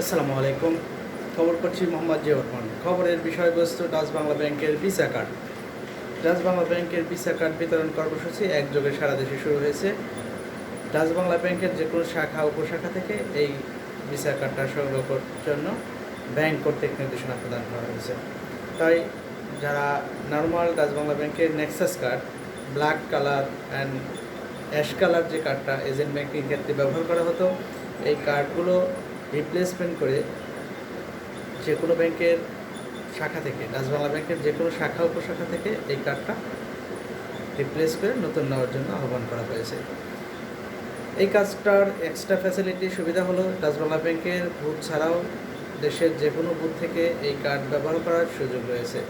আসসালামু আলাইকুম। খবর করছি মোহাম্মদ জিয়া রহমান। খবরের বিষয়বস্তু ডাচ বাংলা ব্যাংকের ভিসা কার্ড। ডাচ বাংলা ব্যাংকের ভিসা কার্ড বিতরণ কর্মসূচি একযোগে সারা দেশে শুরু হয়েছে। ডাচ বাংলা ব্যাংকের যে কোনো শাখা, উপশাখা থেকে এই ভিসা কার্ডটা সংগ্রহ করার জন্য ব্যাংক কর্তৃক নির্দেশনা প্রদান করা হয়েছে। তাই যারা নর্মাল ডাচ বাংলা ব্যাংকের Nexus card black colour and ash colour যে কার্ডটা এজেন্ট ব্যাংকিং ক্ষেত্রে ব্যবহার করা হতো, এই কার্ডগুলো রিপ্লেসমেন্ট করে যে কোনো ব্যাংকের শাখা থেকে ডাচবাংলা ব্যাংকের যে কোনো শাখা, উপশাখা থেকে এই কার্ডটা রিপ্লেস করে নতুন নেওয়ার জন্য আহ্বান করা হয়েছে। এই কাজটার এক্সট্রা ফ্যাসিলিটি সুবিধা হলো ডাচবাংলা ব্যাংকের বুথ ছাড়াও দেশের যে কোনো বুথ থেকে এই কার্ড ব্যবহার করার সুযোগ রয়েছে।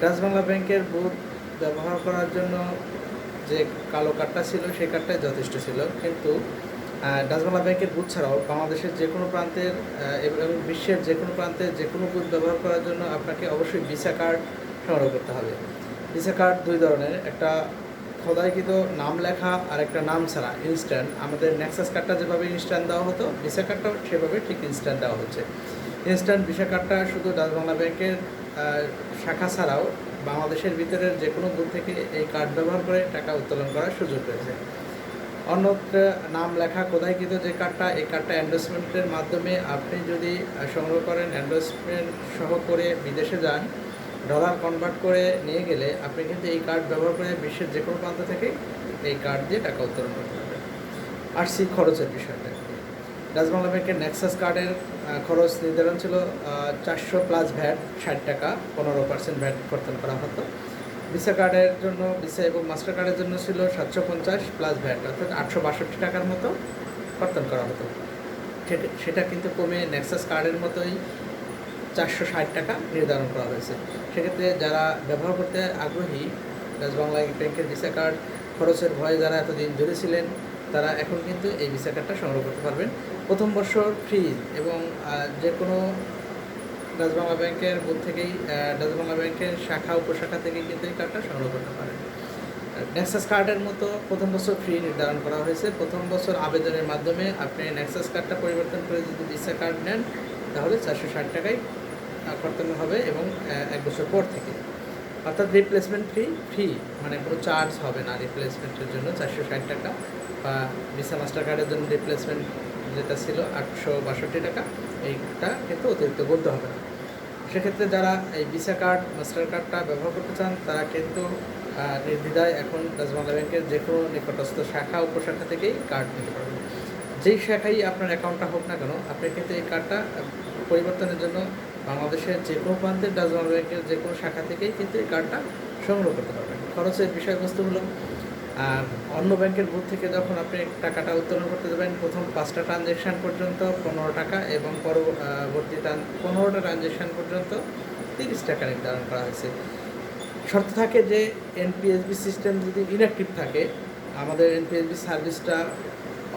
ডাচবাংলা ব্যাংকের বুথ ব্যবহার করার জন্য যে কালো কার্ডটা ছিল, সেই কার্ডটাই যথেষ্ট ছিল, কিন্তু ডাচবাংলা ব্যাংকের বুথ ছাড়াও বাংলাদেশের যে কোনো প্রান্তের এবং বিশ্বের যে কোনো প্রান্তে যে কোনো বুথ ব্যবহার করার জন্য আপনাকে অবশ্যই ভিসা কার্ড সংগ্রহ করতে হবে। ভিসা কার্ড দুই ধরনের, একটা খোদাইকৃত নাম লেখা আর একটা নাম ছাড়া ইনস্ট্যান্ট আমাদের নেক্সাস কার্ডটা যেভাবে ইনস্ট্যান্ট দেওয়া হতো, ভিসা কার্ডটাও সেভাবে ঠিক ইনস্ট্যান্ট দেওয়া হচ্ছে। ইনস্ট্যান্ট ভিসা কার্ডটা শুধু ডাচবাংলা ব্যাংকের শাখা ছাড়াও বাংলাদেশের ভিতরের যে কোনো বুথ থেকে এই কার্ড ব্যবহার করে টাকা উত্তোলন করার সুযোগ রয়েছে। অন্যত্র নাম লেখা কোথায় কিন্তু যে কার্ডটা, এই কার্ডটা এন্ডোসমেন্টের মাধ্যমে আপনি যদি সংগ্রহ করেন এন্ডোসমেন্ট সহ করে বিদেশে যান ডলার কনভার্ট করে নিয়ে গেলে আপনি কিন্তু এই কার্ড ব্যবহার করে বিশ্বের যে কোনো প্রান্ত থেকে এই কার্ড দিয়ে টাকা উত্তোলন করতে পারবেন। আসছি খরচের বিষয়টা। ডাচবাংলা ব্যাংকের নেক্সাস কার্ডের খরচ নির্ধারণ ছিল চারশো প্লাস ভ্যাট ষাট টাকা, পনেরো পার্সেন্ট ভ্যাট কর্তন করা হতো। ভিসা কার্ডের জন্য ভিসা এবং মাস্টার কার্ডের জন্য ছিল সাতশো পঞ্চাশ প্লাস ভ্যাট অর্থাৎ আটশো বাষট্টি টাকার মতো কর্তন করা হতো। সেটা- কিন্তু কমে নেক্সাস কার্ডের মতোই চারশো ষাট টাকা নির্ধারণ করা হয়েছে। সেক্ষেত্রে যারা ব্যবহার করতে আগ্রহী রাজবাংলা ব্যাংকের ভিসা কার্ড খরচের ভয়ে যারা এতদিন ছিলেন, তারা এখন কিন্তু এই ভিসা কার্ডটা সংগ্রহ করতে পারবেন। প্রথম বছর ফ্রি এবং যে কোনো ডাচবাংলা ব্যাংকের বুথ থেকেই আহ, ডাচবাংলা ব্যাংকের শাখা উপশাখা থেকেই কিন্তু এই কার্ডটা সংগ্রহ করতে পারেন। নেক্সাস কার্ডের মতো প্রথম বছর ফ্রি নির্ধারণ করা হয়েছে। প্রথম বছর আবেদনের মাধ্যমে আপনি নেক্সাস কার্ডটা পরিবর্তন করে যদি ভিসা কার্ড নেন তাহলে চারশো ষাট টাকায় কর্তন হবে এবং এক বছর পর থেকে। অর্থাৎ রিপ্লেসমেন্ট ফি ফ্রি মানে কোনো চার্জ হবে না রিপ্লেসমেন্টের জন্য চারশো ষাট টাকা বা ভিসা মাস্টার কার্ডের জন্য রিপ্লেসমেন্ট যেটা ছিল আটশো বাষট্টি টাকা এইটা কিন্তু অতিরিক্ত করতে হবে না। সেক্ষেত্রে যারা এই ভিসা কার্ড মাস্টার কার্ডটা ব্যবহার করতে চান, তারা কিন্তু নির্দ্বিধায় এখন ডাচবাংলা ব্যাংকের যে কোনো নিকটস্থ শাখা, উপশাখা থেকেই কার্ড নিতে পারবেন। যেই শাখাই আপনার অ্যাকাউন্টটা হোক না কেন, আপনি কিন্তু এই কার্ডটা পরিবর্তনের জন্য বাংলাদেশের যে কোনো প্রান্তের ডাচবাংলা ব্যাংকের যে কোনো শাখা থেকেই কিন্তু এই কার্ডটা সংগ্রহ করতে পারবেন। খরচের বিষয়বস্তু হলো আর অন্য ব্যাংকের বুথ থেকে যখন আপনি টাকাটা উত্তোলন করতে যাবেন, প্রথম পাঁচটা ট্রানজ্যাকশান পর্যন্ত পনেরো টাকা এবং পরবর্তী পনেরোটা ট্রানজ্যাকশান পর্যন্ত তিরিশ টাকা নির্ধারণ করা হয়েছে। শর্ত থাকে যে এনপিএসবি সিস্টেম যদি ইনঅ্যাক্টিভ থাকে, আমাদের এনপিএসবি সার্ভিসটা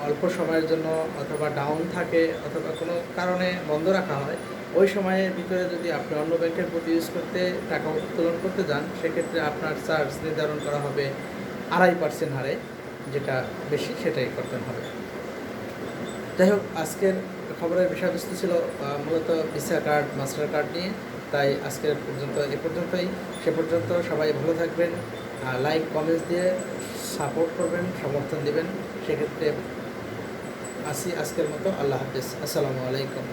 অল্প সময়ের জন্য অথবা ডাউন থাকে অথবা কোনো কারণে বন্ধ রাখা হয়, ওই সময়ের ভিতরে যদি আপনি অন্য ব্যাংকের প্রতি ইউজ করতে টাকা উত্তোলন করতে যান, সেক্ষেত্রে আপনার চার্জ নির্ধারণ করা হবে আড়াই পার্সেন্ট হারে যেটা বেশি সেটাই করতে হবে। যাই হোক, আজকের খবরের বিষয়বস্তু ছিল মূলত ভিসা কার্ড, মাস্টার কার্ড নিয়ে। তাই আজকের পর্যন্ত, এ পর্যন্তই। সে পর্যন্ত সবাই ভালো থাকবেন লাইক, কমেন্টস দিয়ে সাপোর্ট করবেন, সমর্থন দিবেন। সেক্ষেত্রে আসি আজকের মতো। আল্লাহ হাফিজ। আসসালামু আলাইকুম।